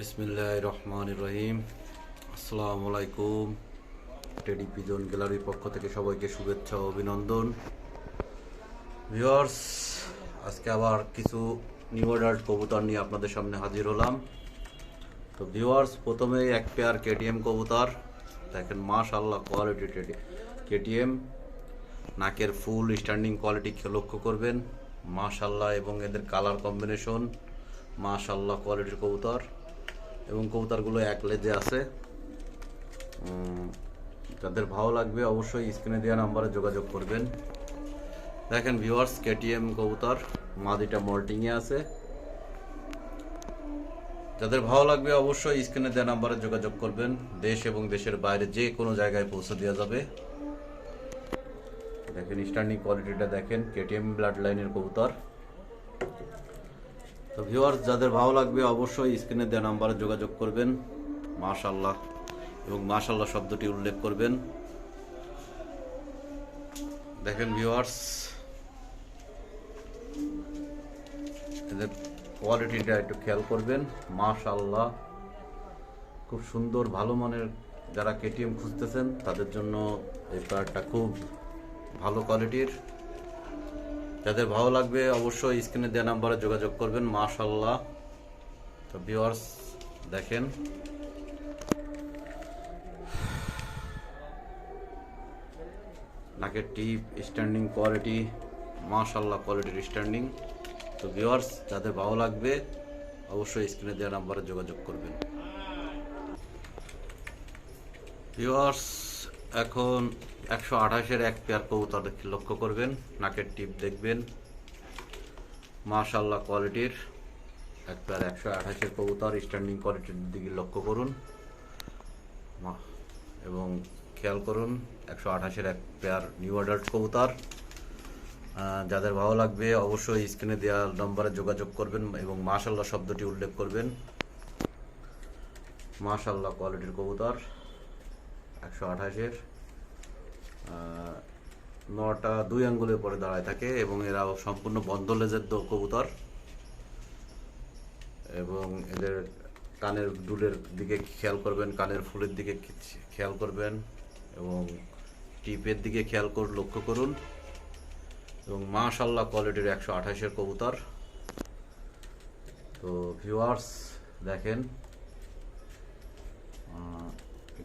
বিসমিল্লাহ রহমান রহিম আসসালামু আলাইকুম টেডি পিজন গ্যালারির পক্ষ থেকে সবাইকে শুভেচ্ছা অভিনন্দন। ভিউয়ার্স, আজকে আবার কিছু নিউ অ্যাডাল্ট কবুতর নিয়ে আপনাদের সামনে হাজির হলাম। তো ভিউয়ার্স প্রথমে এক পেয়ার কেটিএম কবুতর। দেখেন মাশাল্লাহ কোয়ালিটি কেটিএম। নাকের ফুল স্ট্যান্ডিং কোয়ালিটি লক্ষ্য করবেন। মাশাল্লাহ এবং এদের কালার কম্বিনেশন মাশাল্লাহ কোয়ালিটির কবুতর। এবং কবুতরগুলো এক লেজে আছে। যাদের ভালো লাগবে অবশ্যই স্ক্রিনে দেওয়া নাম্বারে যোগাযোগ করবেন। দেখেন ভিউয়ার্স কেটিএম কবুতর, মাদিটা মল্টিংয়ে আছে। যাদের ভালো লাগবে অবশ্যই স্ক্রিনে দেওয়া নাম্বারে যোগাযোগ করবেন। দেশ এবং দেশের বাইরে যে কোনো জায়গায় পৌঁছে দেওয়া যাবে। দেখেন স্ট্যান্ডিং কোয়ালিটিটা দেখেন কেটিএম ব্লাড লাইনের কবুতর। তো ভিউয়ার্স যাদের ভালো লাগবে অবশ্যই স্ক্রিনে দেওয়া নাম্বারে যোগাযোগ করবেন। মাশাল্লাহ এবং মাশাল্লাহ শব্দটি উল্লেখ করবেন। দেখেন ভিউয়ার্স এদের কোয়ালিটিটা একটু খেয়াল করবেন। মাশাল্লাহ খুব সুন্দর, ভালো মানের যারা কেটিএম খুঁজতেছেন, তাদের জন্য এই প্যাডটা খুব ভালো কোয়ালিটির যাদের ভালো লাগবে অবশ্যই স্ক্রিনে দেওয়া নাম্বারে যোগাযোগ করবেন মাশাল্লাহ তো ভিউয়ার্স দেখেন। নাকের টিপ স্ট্যান্ডিং কোয়ালিটি মাশাল্লাহ কোয়ালিটির স্ট্যান্ডিং তো ভিউয়ার্স যাদের ভালো লাগবে, অবশ্যই স্ক্রিনে দেওয়া নাম্বারে যোগাযোগ করবেন। ভিউয়ার্স এখন একশো আঠাশের এক পেয়ার কবুতর লক্ষ্য করবেন, নাকের টিপ দেখবেন। মাশাল্লাহ কোয়ালিটির এক পেয়ার একশো আঠাশের কবুতর স্ট্যান্ডিং কোয়ালিটির দিকে লক্ষ্য করুন। এবং খেয়াল করুন, একশো আঠাশের এক পেয়ার নিউ অ্যাডাল্ট কবুতর। যাদের ভালো লাগবে অবশ্যই স্ক্রিনে দেওয়া নম্বরে যোগাযোগ করবেন এবং মাশাল্লাহ শব্দটি উল্লেখ করবেন। মাশাল্লাহ কোয়ালিটির কবুতর। একশো আঠাশের নটা দুই আঙ্গুলের পরে দাঁড়ায় থাকে এবং এরা সম্পূর্ণ বন্ধ লেজের কবুতর এবং এদের কানের দুলের দিকে খেয়াল করবেন, কানের ফুলের দিকে খেয়াল করবেন এবং টিপের দিকে খেয়াল করে লক্ষ্য করুন এবং মাশাল্লাহ কোয়ালিটির একশো আঠাশের কবুতর। তো ভিউয়ার্স দেখেন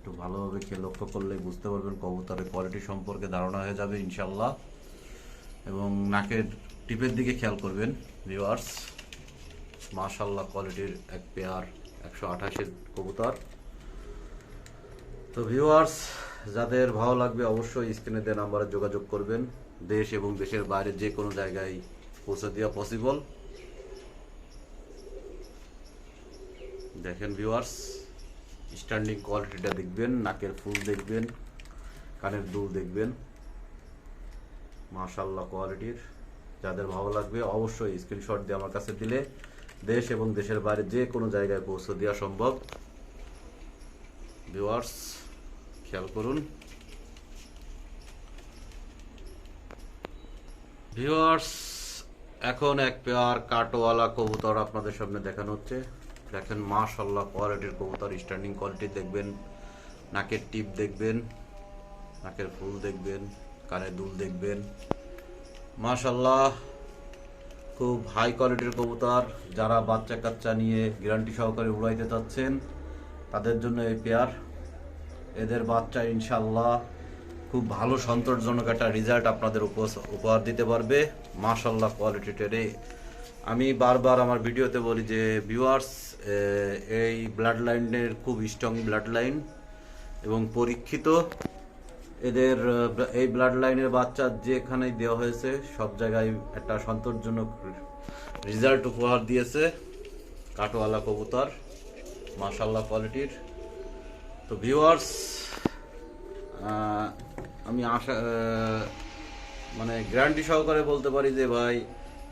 একটু ভালোভাবে খেয়ে লক্ষ্য করলে বুঝতে পারবেন কবুতরের কোয়ালিটি সম্পর্কে ধারণা হয়ে যাবে ইনশাল্লাহ এবং নাকের টিপের দিকে খেয়াল করবেন ভিওয়ার্স মাশাল্লাহ কোয়ালিটির এক পেয়ার একশো আঠাশের কবুতর। তো ভিউয়ার্স যাদের ভালো লাগবে অবশ্যই স্ক্রিনে দেওয়া নাম্বারে যোগাযোগ করবেন। দেশ এবং দেশের বাইরে যে কোনো জায়গায় পৌঁছে দেওয়া পসিবল দেখেন ভিউয়ার্স স্ট্যান্ডিং কোয়ালিটিটা দেখবেন, নাকের ফুল দেখবেন, কানের দুল দেখবেন। মাশাল্লাহ কোয়ালিটির, যাদের ভালো লাগবে অবশ্যই স্ক্রিনশট দিয়ে আমার কাছে দিলে দেশ এবং দেশের বাইরে যে কোনো জায়গায় পৌঁছে দেওয়া সম্ভব। ভিউয়ার্স খেয়াল করুন। ভিউয়ার্স এখন এক পেয়ার কাটোয়ালা কবুতর আপনাদের সামনে দেখানো হচ্ছে। দেখেন মাশাল্লাহ কোয়ালিটির কবুতর স্ট্যান্ডিং কোয়ালিটি দেখবেন, নাকের টিপ দেখবেন, নাকের ফুল দেখবেন কানের দুল দেখবেন। মাশাল্লাহ খুব হাই কোয়ালিটির কবুতর, যারা বাচ্চা কাচ্চা নিয়ে গ্যারান্টি সহকারে উড়াইতে চাচ্ছেন, তাদের জন্য এই পেয়ার এদের বাচ্চা ইনশাল্লাহ খুব ভালো সন্তোষজনক একটা রেজাল্ট আপনাদের উপহার দিতে পারবে। মাশাল্লাহ কোয়ালিটি টেরে আমি বারবার আমার ভিডিওতে বলি যে ভিউয়ার্স এই ব্লাড লাইনের খুব স্ট্রং ব্লাড লাইন এবং পরীক্ষিত। এদের, এই ব্লাড লাইনের বাচ্চা যেখানে দেওয়া হয়েছে, সব জায়গায় একটা সন্তোষজনক রেজাল্ট উপহার দিয়েছে। কাটোয়ালা কবুতর মাশাল্লাহ কোয়ালিটির তো ভিউয়ার্স আমি আশা মানে গ্যারান্টি সহকারে বলতে পারি যে, ভাই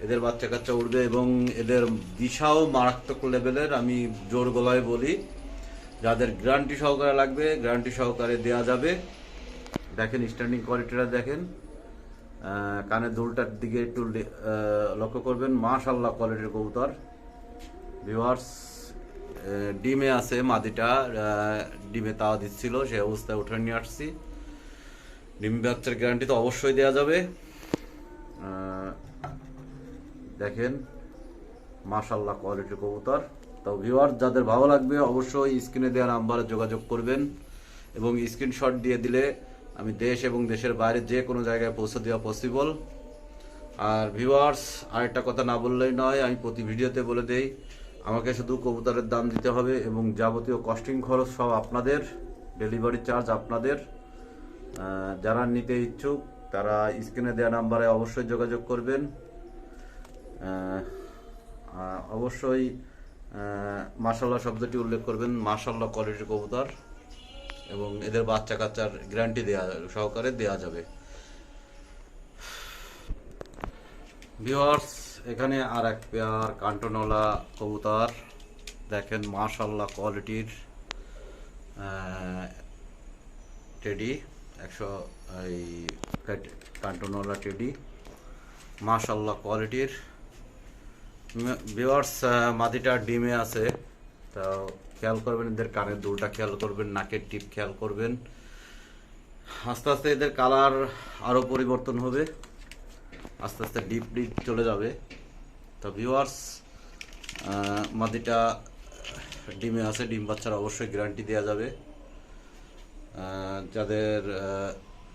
এদের বাচ্চা কাচ্চা উঠবে এবং এদের দিশাও মারাত্মক লেভেলের, আমি জোর গলায় বলি। যাদের গ্যারান্টি সহকারে লাগবে, গ্যারান্টি সহকারে দেওয়া যাবে। দেখেন স্ট্যান্ডিং কোয়ালিটিটা দেখেন। কানের দুলটার দিকে একটু লক্ষ্য করবেন। মাশাল্লাহ কোয়ালিটির কবুতর। ভিউয়ার্স ডিমে আছে মাদিটা। ডিমে তাওয়া দিচ্ছিল, সে অবস্থায় উঠে নিয়ে আসছি। ডিম বাচ্চার গ্যারান্টি তো অবশ্যই দেওয়া যাবে। দেখেন মাশাল্লাহ কোয়ালিটি কবুতর। তো ভিউয়ার যাদের ভালো লাগবে, অবশ্যই স্ক্রিনে দেওয়া নাম্বারে যোগাযোগ করবেন এবং স্ক্রিনশট দিয়ে দিলে আমি দেশ এবং দেশের বাইরে যে কোনো জায়গায় পৌঁছে দেওয়া পসিবল আর ভিউয়ার্স আরেকটা কথা না বললেই নয়, আমি প্রতি ভিডিওতে বলে দেই, আমাকে শুধু কবুতরের দাম দিতে হবে এবং যাবতীয় কস্টিং খরচ সব আপনাদের ডেলিভারি চার্জ আপনাদের। যারা নিতে ইচ্ছুক, তারা স্ক্রিনে দেওয়া নাম্বারে অবশ্যই যোগাযোগ করবেন। অবশ্যই মাসাল্লাহ শব্দটি উল্লেখ করবেন মাসাল্লাহ কোয়ালিটির কবুতর এবং এদের বাচ্চা কাচ্চার গ্যারান্টি দেওয়া যাবে সহকারে দেওয়া যাবে। ভিওয়ার্স এখানে আর এক পেয়ার কান্টনওয়ালা কবুতর। দেখেন মাশাল্লাহ কোয়ালিটির টেডি একশো, এই কান্টনওয়ালা টেডি মাশাল্লাহ কোয়ালিটির ভিওয়ার্স মাদিটা ডিমে আছে, তো খেয়াল করবেন এদের কানের দুলটা খেয়াল করবেন, নাকের টিপ খেয়াল করবেন। আস্তে আস্তে এদের কালার আরও পরিবর্তন হবে, আস্তে আস্তে ডিপ ডিপ চলে যাবে। তো ভিউয়ার্স মাদিটা ডিমে আছে, ডিম বাচ্চার অবশ্যই গ্যারান্টি দেওয়া যাবে। যাদের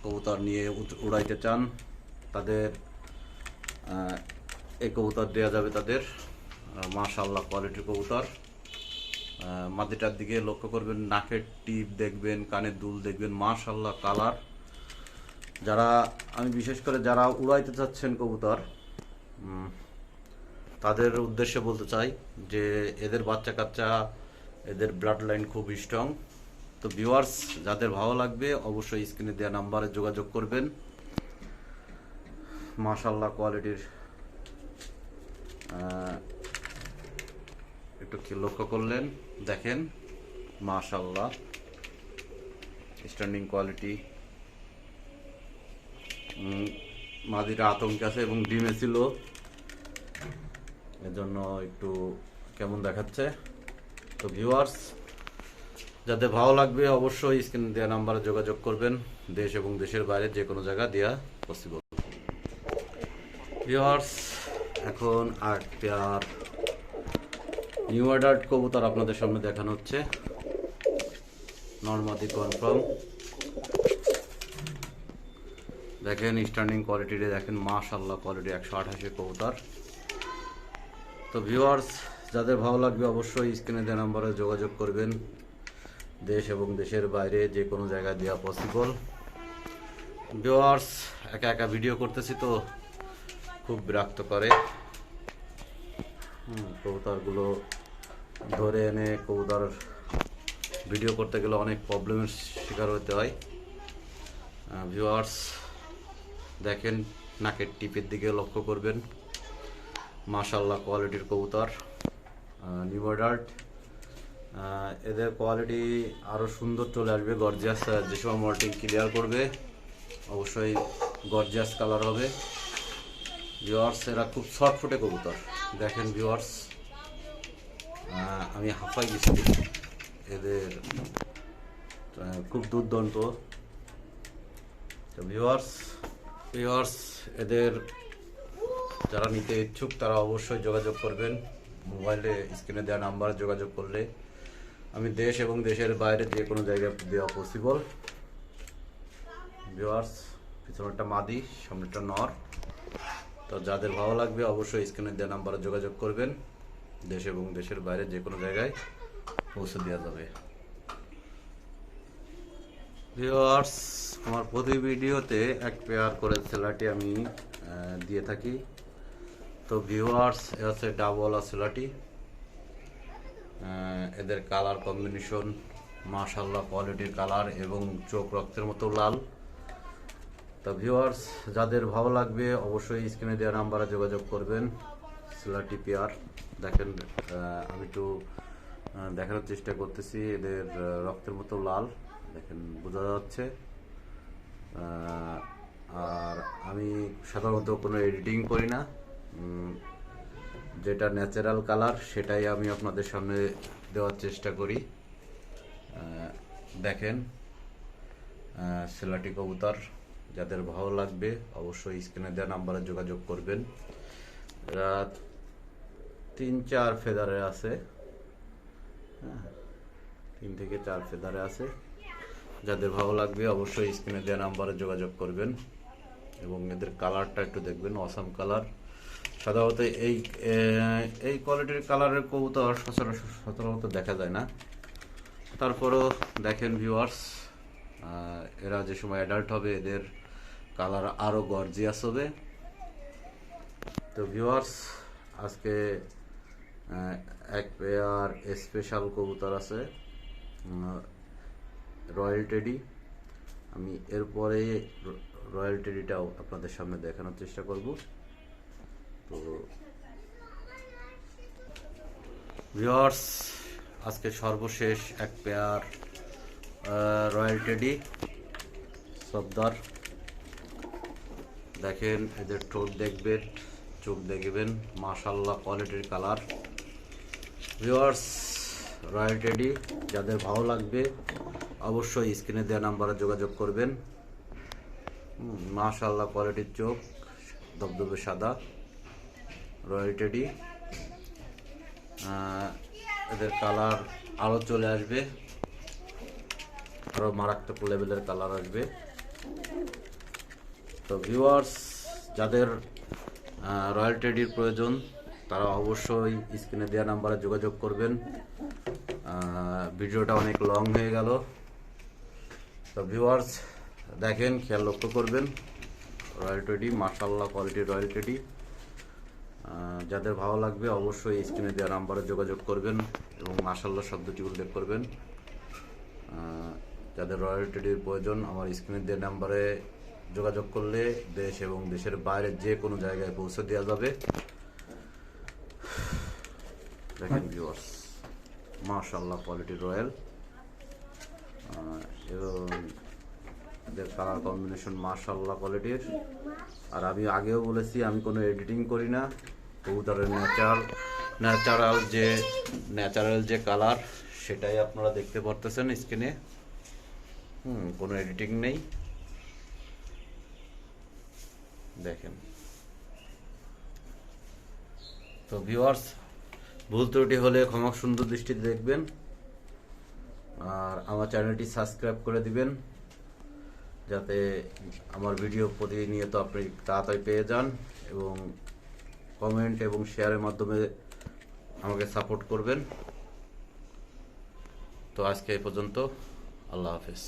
কবুতর নিয়ে উড়াইতে চান, তাদের এই কবুতর দেওয়া যাবে তাদের। মাশাল্লাহ কোয়ালিটির কবুতর। আহ, মাদিটার দিকে লক্ষ্য করবেন নাকের টিপ দেখবেন কানের দুল দেখবেন মাশাল্লাহ কালার যারা আমি বিশেষ করে যারা উড়াইতে চাচ্ছেন কবুতর তাদের উদ্দেশ্যে বলতে চাই যে এদের বাচ্চা কাচ্চা এদের ব্লাড লাইন খুব স্ট্রং তো ভিউয়ার্স যাদের ভালো লাগবে অবশ্যই স্ক্রিনে দেওয়া নাম্বারে যোগাযোগ করবেন। মাশাল্লাহ কোয়ালিটির একটু লক্ষ্য করলেন? দেখেন মাশাল্লাহ স্ট্যান্ডিং কোয়ালিটি মাদিরা আতঙ্ক আছে এবং ডিমে ছিল। এজন্য একটু কেমন দেখাচ্ছে? তো ভিউয়ার্স যাদের ভালো লাগবে অবশ্যই স্ক্রিনে দেওয়া নাম্বারে যোগাযোগ করবেন। দেশ এবং দেশের বাইরে যে কোনো জায়গা দেওয়া পসিবল ভিউয়ার্স এখন পেয়ার নিউ অর্ডার কবুতর আপনাদের সামনে দেখানো হচ্ছে। নর্মাদি কনফার্ম। দেখেন স্ট্যান্ডিং কোয়ালিটিতে দেখেন মাশাল্লাহ কোয়ালিটি একশো আঠাশি কবুতর। তো ভিউয়ার্স যাদের ভালো লাগবে অবশ্যই স্ক্রিনে দেওয়া নাম্বারে যোগাযোগ করবেন। দেশ এবং দেশের বাইরে যে কোনো জায়গায় দেওয়া পসিবল ভিউয়ার্স একা একা ভিডিও করতেছি তো খুব বিরক্ত করে। কবুতরগুলো ধরে এনে কবুতর ভিডিও করতে গেলে অনেক প্রবলেমের শিকার হতে হয়। ভিউয়ার্স দেখেন, নাকের টিপের দিকে লক্ষ্য করবেন। মাশাল্লাহ কোয়ালিটির কবুতর নিউ এদের কোয়ালিটি আরও সুন্দর চলে আসবে গর্জিয়াস যে সময় মল্টিং ক্লিয়ার করবে, অবশ্যই গর্জিয়াস কালার হবে। ভিওয়ার্স এরা খুব শর্ট ফুটে কবুতর। দেখেন ভিওয়ার্স আমি হাফাই গেছি। এদের খুব দুর্দান্ত। তো ভিওয়ার্স ভিওয়ার্স এদের যারা নিতে ইচ্ছুক, তারা অবশ্যই যোগাযোগ করবেন। মোবাইলে স্ক্রিনে দেওয়া নাম্বারে যোগাযোগ করলে আমি দেশ এবং দেশের বাইরে যে কোনো জায়গায় দেওয়া পসিবল ভিওয়ার্স পিছনেরটা মাদি, সামনেরটা নর। তো যাদের ভালো লাগবে অবশ্যই স্ক্রিনে দেওয়া নাম্বারে যোগাযোগ করবেন। দেশ এবং দেশের বাইরে যে কোনো জায়গায় পৌঁছে দেওয়া যাবে। ভিওয়ার্স আমার প্রতি ভিডিওতে এক পেয়ার করে সেলাটি আমি দিয়ে থাকি। তো ভিওয়ার্স এ হচ্ছে ডাবওয়ালা সেলাটি এদের কালার কম্বিনেশন মাশাল্লাহ কোয়ালিটির কালার এবং চোখ রক্তের মতো লাল। তো ভিউয়ার্স যাদের ভালো লাগবে, অবশ্যই স্ক্রিনে দেওয়া নাম্বারে যোগাযোগ করবেন সিলাটি পেয়ার দেখেন আমি একটু দেখানোর চেষ্টা করতেছি, এদের রক্তের মতো লাল। দেখেন, বোঝা যাচ্ছে। আর আমি সাধারণত কোনো এডিটিং করি না। যেটা ন্যাচারাল কালার সেটাই আমি আপনাদের সামনে দেওয়ার চেষ্টা করি। দেখেন সেলাটি কবুতর যাদের ভালো লাগবে অবশ্যই স্ক্রিনে দেওয়া নাম্বারে যোগাযোগ করবেন। এরা তিন চার ফেদারে আছে। হ্যাঁ তিন থেকে চার ফেদারে আছে। যাদের ভালো লাগবে অবশ্যই স্ক্রিনে দেওয়া নাম্বারে যোগাযোগ করবেন এবং এদের কালারটা একটু দেখবেন, অসাম কালার। সাধারণত এই এই কোয়ালিটির কালারের কবুতর সচরাচর সচরাচর দেখা যায় না। তারপরও দেখেন ভিউয়ার্স এরা যে সময় অ্যাডাল্ট হবে, এদের কালার আরও গর্জিয়াস হবে। তো ভিউয়ার্স আজকে এক পেয়ার স্পেশাল কবুতর আছে রয়্যাল টেডি আমি এরপরে রয়্যাল টেডিটাও আপনাদের সামনে দেখানোর চেষ্টা করব। তো ভিউয়ার্স আজকে সর্বশেষ এক পেয়ার রয়্যাল টেডি সবদার দেখেন, এদের ঠোঁট দেখবেন চোখ দেখবেন মাশাল্লাহ কোয়ালিটির কালার ভিউয়ার্স রয়্যাল টেডি যাদের ভালো লাগবে, অবশ্যই স্ক্রিনে দেওয়া নাম্বারে যোগাযোগ করবেন। মাশাল্লাহ কোয়ালিটির চোখ দবদবে সাদা। রয়্যাল টেডি এদের কালার আরও চলে আসবে। আরও মারাত্মক লেভেলের কালার আসবে। তো ভিউয়ার্স যাদের রয়্যাল টেডির প্রয়োজন তারা অবশ্যই স্ক্রিনে দেওয়া নাম্বারে যোগাযোগ করবেন। ভিডিওটা অনেক লং হয়ে গেল। তো ভিউয়ার্স দেখেন খেয়াল লক্ষ্য করবেন রয়্যাল টেডি মার্শাল্লাহ কোয়ালিটির রয়্যাল আহ, যাদের ভালো লাগবে অবশ্যই স্ক্রিনে দেওয়া নাম্বারে যোগাযোগ করবেন এবং মার্শাল্লাহ শব্দটি উল্লেখ করবেন। যাদের রয়্যাল রয়্যালটির প্রয়োজন আমার স্ক্রিনে দেওয়া নাম্বারে যোগাযোগ করলে দেশ এবং দেশের বাইরে যে কোনো জায়গায় পৌঁছে দেওয়া যাবে। দেখেন ভিউয়ার্স মাশাল্লাহ কোয়ালিটি রয়্যাল এবং এদের কালার কম্বিনেশন মাশাল্লাহ কোয়ালিটির আর আমি আগেও বলেছি, আমি কোনো এডিটিং করি না। কবুতরের ন্যাচারাল ন্যাচারাল যে ন্যাচারাল যে কালার সেটাই আপনারা দেখতে পারতেছেন স্ক্রিনে হুম, কোনো এডিটিং নেই। দেখেন। তো ভিউয়ার্স ভুল ত্রুটি হলে ক্ষমা সুন্দর দৃষ্টিতে দেখবেন। আর আমার চ্যানেলটি সাবস্ক্রাইব করে দিবেন, যাতে আমার ভিডিও প্রতিনিয়ত আপনি তাড়াতাড়ি পেয়ে যান এবং কমেন্ট এবং শেয়ারের মাধ্যমে আমাকে সাপোর্ট করবেন। তো আজকে এই পর্যন্ত, আল্লাহ হাফেজ।